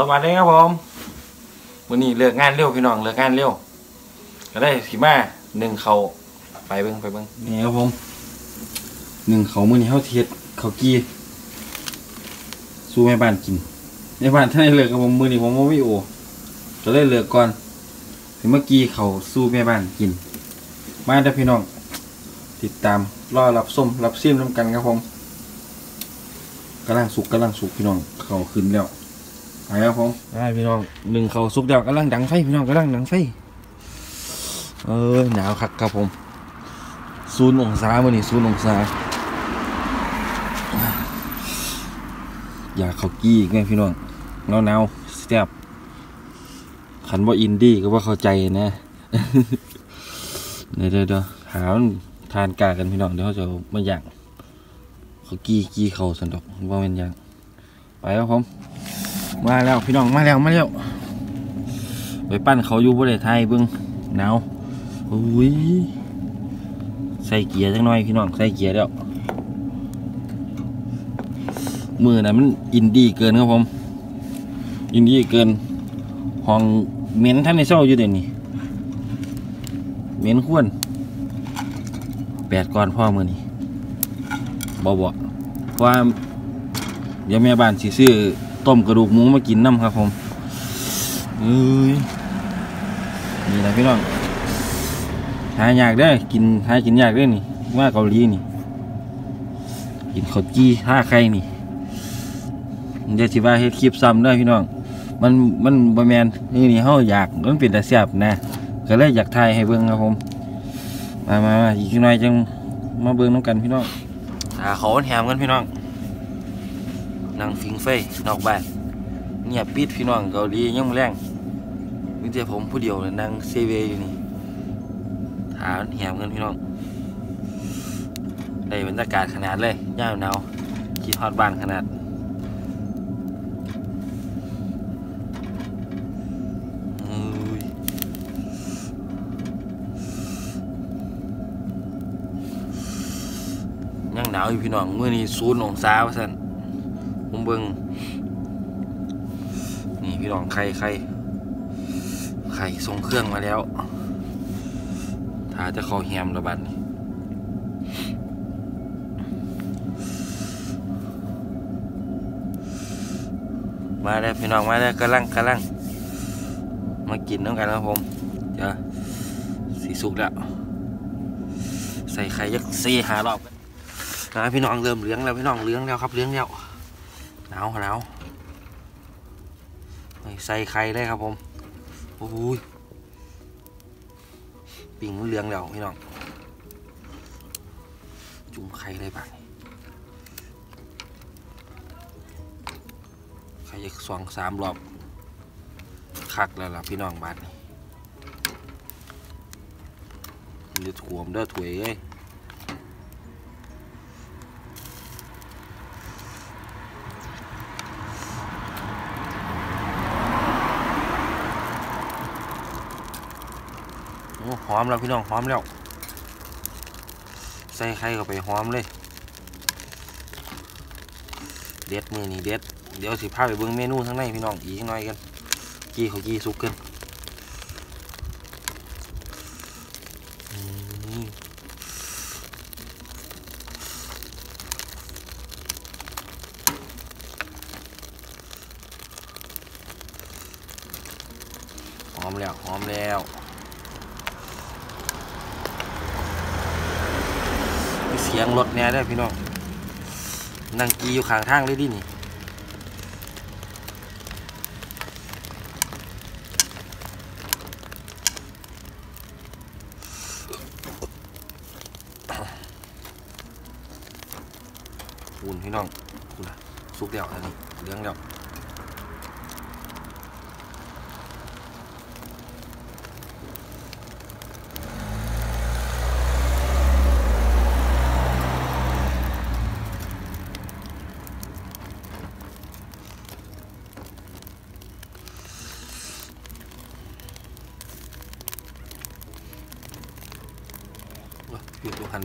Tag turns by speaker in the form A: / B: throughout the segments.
A: สวัสดีครับผมวันนี้เลิกงานเร็วพี่น้องเลิกงานเร็วก็ได้สิมาหนึ่งเขาไปเบิ้งไปเบิ้งนี่ครับผมหนึ่งเขามื่อนี้เขาเทียดเขากีสู้แม่บ้านกินแม่บ้านท่านได้เลิกกับผมมือนี้ผมโมวิโอก็เลยเลิกก่อนถึงเมื่อกี้เขาสู้แม่บ้านกิน มาเด้อพี่น้อง ติดตามรอรับส้มรับซิมน้ำกันครับผมกำลังสุกกำลังสุกพี่น้องเขาขึ้นแล้ว ไปครับผมได้พี่น้องหนึ่งเขาสุกแล้วกำลังดังไฟพี่น้องกำลังดังไฟเออหนาวคักครับผมศูนย์องศามื่อนี้ศูนย์องศาอยากเขากี้ไงพี่น้องหนาวหนาวแซ่บขันว่าอินดี้ก็ว่าเข้าใจนะเดี๋ยวเดี๋ยวหาทานกากันพี่น้องเดี๋ยวเขาจะเอามาย่างเขากี้กี้เขาสันดอกว่าเป็นหยังไปครับผม มาแล้วพี่น้องมาแล้วมาแล้วไปปั้นเขาอยู่บริเวณไทยเบิ้งหนาวอุ้ยใส่เกียร์จังหน่อยพี่น้องใส่เกียร์แล้วมือน่ะมันอินดี้เกินครับผม อินดี้เกินห้องเหม็นท่านในเศร้าอยู่เดี๋ยวนี้เหม็นขวนแปดก้อนพ่อมือนี่บอบเพราะว่าเดี๋ยวแม่บ้านสิซื้อ ต้มกระดูกหมูมากินน้ำครับผมเอ้ยนี่นะพี่น้องหายากได้กินหากินยากได้นี่ว่าเกาหลีนี่ กินข้าวจี้ท่าไข่นี่เดี๋ยวสิว่าเฮ็ดคลิปซ้ำได้พี่น้อง มันมันบะแมนนี่นี่เฮาอยากมันเป็นตาแซ่บนะ ก็เลยอยากถ่ายให้เบิ่งครับผมมามามาอีกหน่อยจังมาเบิ่งน้ำกันพี่น้องตาเขาแหมกันพี่น้อง นั่งฟิงไฟนอกบ้านเงียบปิดพี่น้องเกาหลียังแรงมีแต่ผมผู้เดียวเลยนั่งเซเวอยู่นี่ถาแหมกันพี่น้องได้บรรยากาศขนาดเลยย่าหนาวคิดฮอดบ้านขนาดอุ้ยยังหนาวอยู่พี่น้องเมื่อนี้ศูนย์องศาว่าสั่น เบิงนี่พี่น้องไข่ไข่ไข่ส่งเครื่องมาแล้วถ้าจะเข้าแฮมระบาดนี่มาแล้วพี่น้องมาแล้วกำลังกำลังมากินน้ำกันครับผมเดี๋ยวสีสุกแล้ว ใส่ไข่ยักซีหารอบกันนะพี่น้องเริ่มเลี้ยงแล้วพี่น้องเลี้ยงแล้วครับเลี้ยงแล้ว หนาวหนาวใส่ไข่ได้ครับผมโอ้ยปิ่งมันเลี้ยงแล้วพี่น้อง จุ่มไข่ได้บ้างไข่ยักสองสามรอบคักแล้วล่ะพี่น้องบ้านนี่มันจะถ่วมเด้อถวยเอ้ย หอมแล้วพี่น้องหอมแล้ว ใส่ไข่เข้าไปหอมเลย เด็ดมือนี่เด็ด เดี๋ยวสิพาไปเบิ่งเมนูทั้างในพี่น้องอีกหน่อยกันกี้เขากี้สุกเกินหอมแล้วหอมแล้ว เสียงรถแน่ได้พี่น้องนั่งกีอยู่ข้างทางเลยดินี่คูณพี่น้องคูณนะสุกเดียวอันนี้เลี้ยงเดียว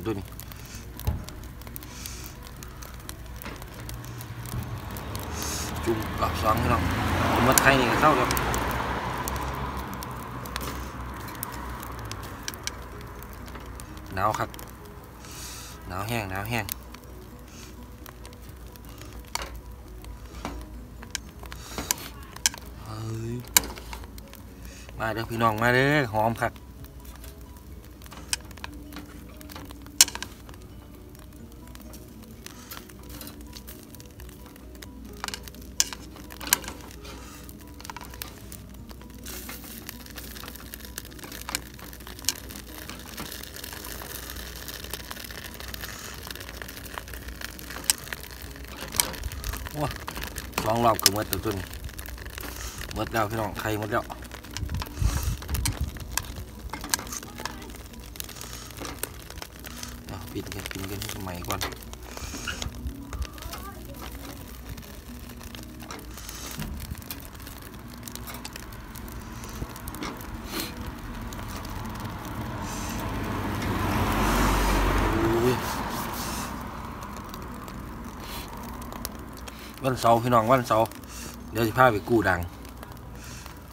A: ตัวนตัวนี้จุ่มรอบสองพี่น้องผมาไทยนี่ก็เข้าครับหนาวครับหนาวแห้งหนาวแห้งมาเด้อพี่น้องมาเด้อหอมครับ รอบคือหมดตัวตัวนหมดแล้วพี่น้องไข่หมดแล้วปิดกันกินกันให้สมัยก่อนอุ้ย วันเสาร์พี่น้องวันเสาร์เดี๋ยวจะพาไปกู้ดัง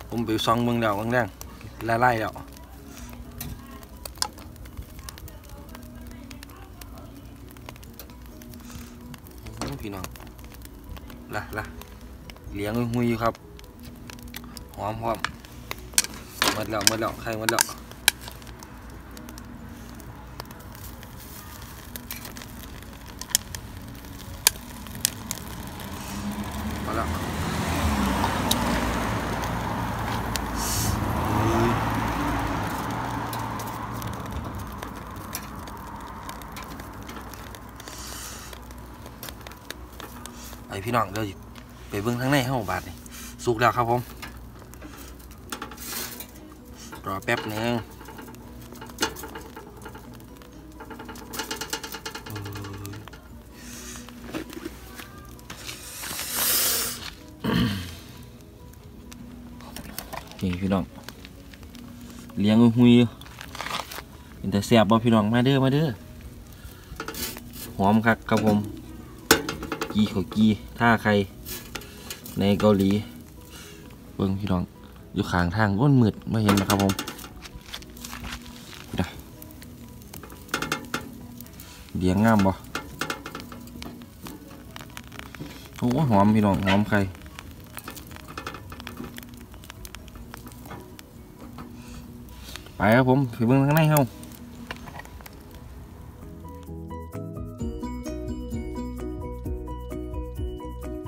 A: ผมไปซองเมืองแล้วเมืองแรงไล่ไล่แล้วโอ้โหพี่น้องละละเลี้ยงหุยๆอยู่ครับหอมหอมหมดแล้วหมดแล้วใครหมดแล้ว แล้วอุ้ยไอพี่น้องเดี๋ยวไปเบิ่งทางในห้องบาทนี่สุกแล้วครับผม รอแป๊บหนึง พี่น้องเลี้ยงหุยเป็นแต่แซ่บบ่พี่น้องมาเด้อมาเด้อหอมคักครับผม กีเขากีท่าใคร ในเกาหลีเบิ่งพี่น้องอยู่ข้างทางก้นมืดมาเห็นนะครับผมเลี้ยงงามบ่โอ้หอมพี่น้องหอมใคร ไปครับผมไปเบิ่งข้างในเฮา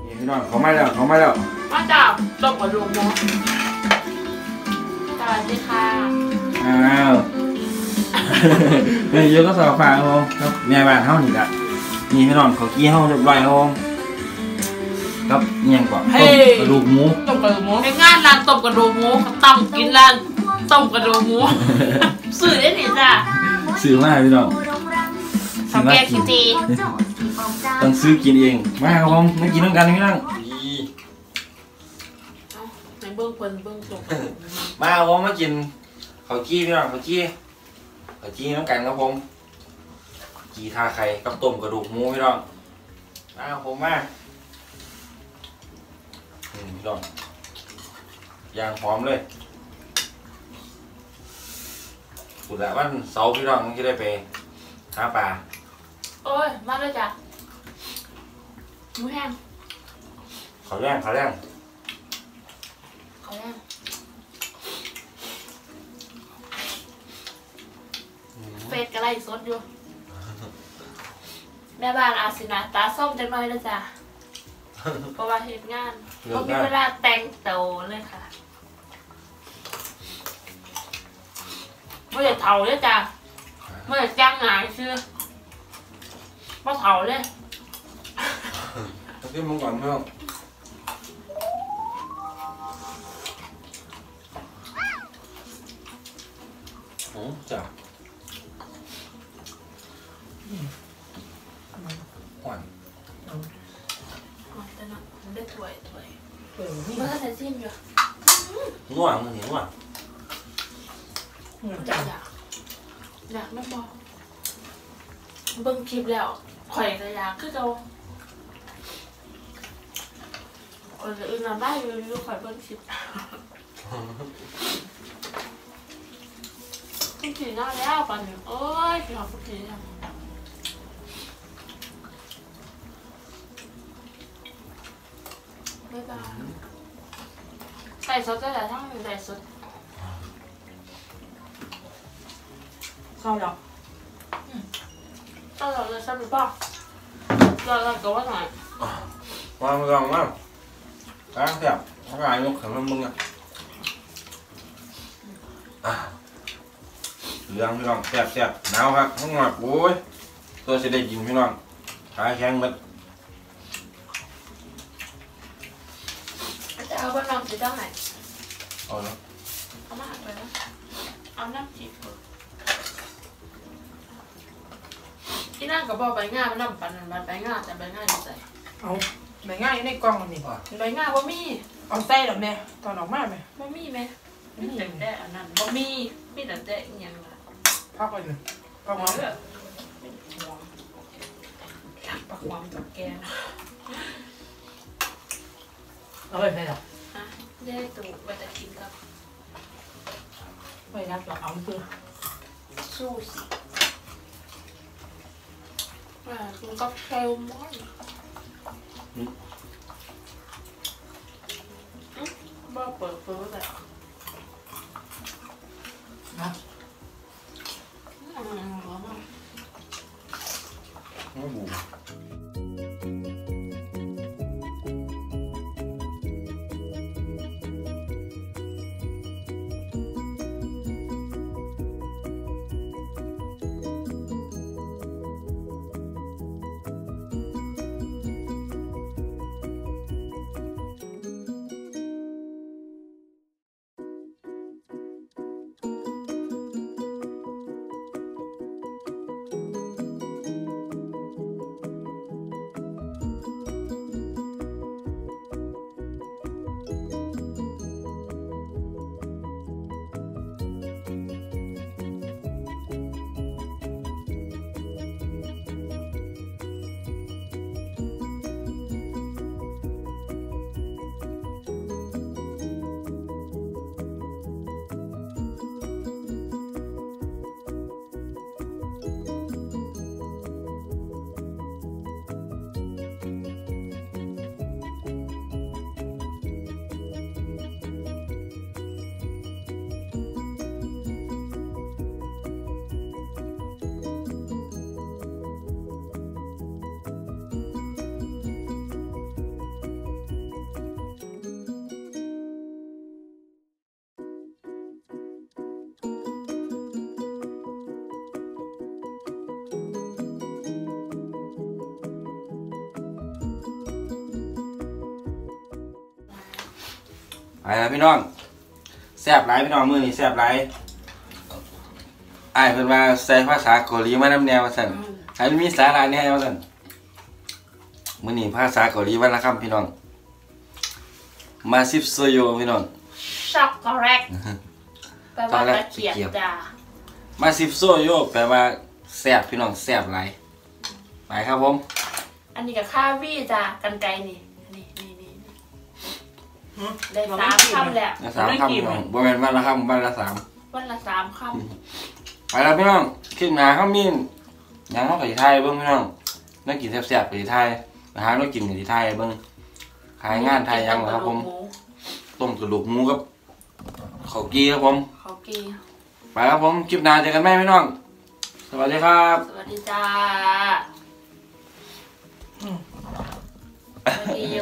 A: นี่พี่น้องเขามาแล้วเขามาแล้ว
B: มาจากตกกระดูกหมูสวัสดีค่ะ
A: อ้าวนี่ยกก็สอบฟ้าครับผมครับแม่บ้านเฮานี่ละนี่พี่น้องเขากี้เฮาเรียบร้อยครับผมครับเนียงกว่าต้มกระดูกหมู
B: ตกกระดูกหมูในงานร้านตกกระดูกหมูเขาต้องกินร้าน ต้มกระดูกหมูสื่อได้หนิจ้ะ
A: ซื้อมาพี่น้อง
B: สองแกงคิจี
A: ต้องซื้อกินเอง มาครับผมมากินน้ำกันพี่น้อง
B: ในเบื้องบนเบื้องสูง
A: มาครับผมมากินข้าวจี้พี่น้องข้าวจี้ข้าวจี้น้ำกันครับผมข้าวจี้ทาไข่กับต้มกระดูกหมูพี่น้องมาครับผมมาอืมพี่น้องย่างหอมเลย สุดแล้ววันเสาร์พี่น้องจะได้ไปหาปลา
B: โอ้ยมาเลยจ้ะหมูแห้ง
A: เขาแย่งเขาแย่ง
B: เขาแห้งเฟสกระไรสดอยู่แม่บ้านอาสินะตาส้มจังหน่อยนะจ๊ะเพราะว่าเหตุงาน
A: เลิ
B: ก็
A: ก
B: มี
A: งาน
B: เวลาแต่งตัวเลยค่ะ ไม่ได้เถาเลยจ้ะไม่ได้จ้างงานชื่อมาเถาเลย
A: เอาขึ้นมึงก่อนพี่น้องโอ้จ้ะหวาน
B: อ๋อแต่น่ะมันได้ถ้วยถ้วยเมื่อไหร่สิ้นอยู่
A: นัวมึงเห็นนัว
B: อยากอยาก อยากไม่บอกเบิ่งคลิปแล้วข่อยก็อยากคือเราคนอื่นน่ะได้อยู่อยู่คอยเบิ่งคลิปคุณขี่หน้าแล้วปันโอ้ยขี่หอบคุณขี่ทำไม่ได้ใส่สดได้แต่ทั้งใส่สด
C: เข้าแล้ว
B: ตลอดเลยใช่หรือเปล่าเราเราก็ว่าหน่อย
A: วางลองว่าล้างแซ่บล้างยกขันมึงอะอะเหลืองพี่น้องแซ่บแซ่บหนาวครับข้างนอกโอ้ยตัวจะได้กินพี่น้องขาแข็งหมด
B: จะเอาบ้านนอนสีเจ้าไหน
A: เอาแล้ว
B: เอามาหักไปนะเอาน้ำจีบ ที่นั่งกับบอกใบง่ามันน้ำปันมันใบง่าแต่ใบง่าอยู่ใส่
C: เอาใบง่ายอยู่ในกล่องนี่
B: ใบง่าบ่มี
C: เอาใส่หรอแม่ตอนออกมาไหม
B: บ่มีไหมมีแต่แต่อันนั้นบ่มีมีแต่แต่อีหยังล่ะ
C: พักไปเลยพัก
B: หอ
C: มาม
B: แบบหอมปักหอมกับแกง
C: เอาไปใส่หรอ
B: ฮะได้ตูไปแต่กินกับ
C: ไปรักหรอเอาคือ
B: ซูชิอ่ากิ นกับแซลมอนอืมบ่เนะอืมหอมอะ
A: ไม่บูไปแล้วพี่น้องแซ่บหลายพี่น้องมือนี่แซ่บหลายอ้ายเพิ่นว่าใส่ภาษาเกาหลีมานำแนวว่าซั่นให้มันมีสาระแหน่ว่าซั่นมื้อนี้ภาษาเกาหลีวันละคำพี่น้อง มาซิบโซโยพี่น้อง
B: ช็อกโกแลตแปลว่าตะเกียบจ้า
A: มาซิบโซโยแปลว่าแซ่บพี่น้องแซ่บหลายไปครับผม
B: อันนี้กับข้าววี่จ้ากันไกรนี่นี่นี่นี่ ได้สามคำแล้ว
A: นะสามคำพี่น้องบ่แม่นวันละคำวันละสาม
B: วันละสามค
A: ไปแล้วพี่น้องคลิปหน้าเขามีหยังเฮาก็สิถ่ายเบิ่งพี่น้องนักกินแซ่บๆก็สิถ่ายอาหารเรากินก็สิถ่ายเบิ่งำขายงานถ่ายหยังเหรอครับผม
B: หมู
A: ต้มกระดูกหมูกับข้าวกีครับผม
B: เขากี
A: ไปครับผมคลิปหน้าเจอกันไหมพี่น้อง สวัสดีครับ
B: สวัสดีจ้า
C: อืม
B: สวัสดีโย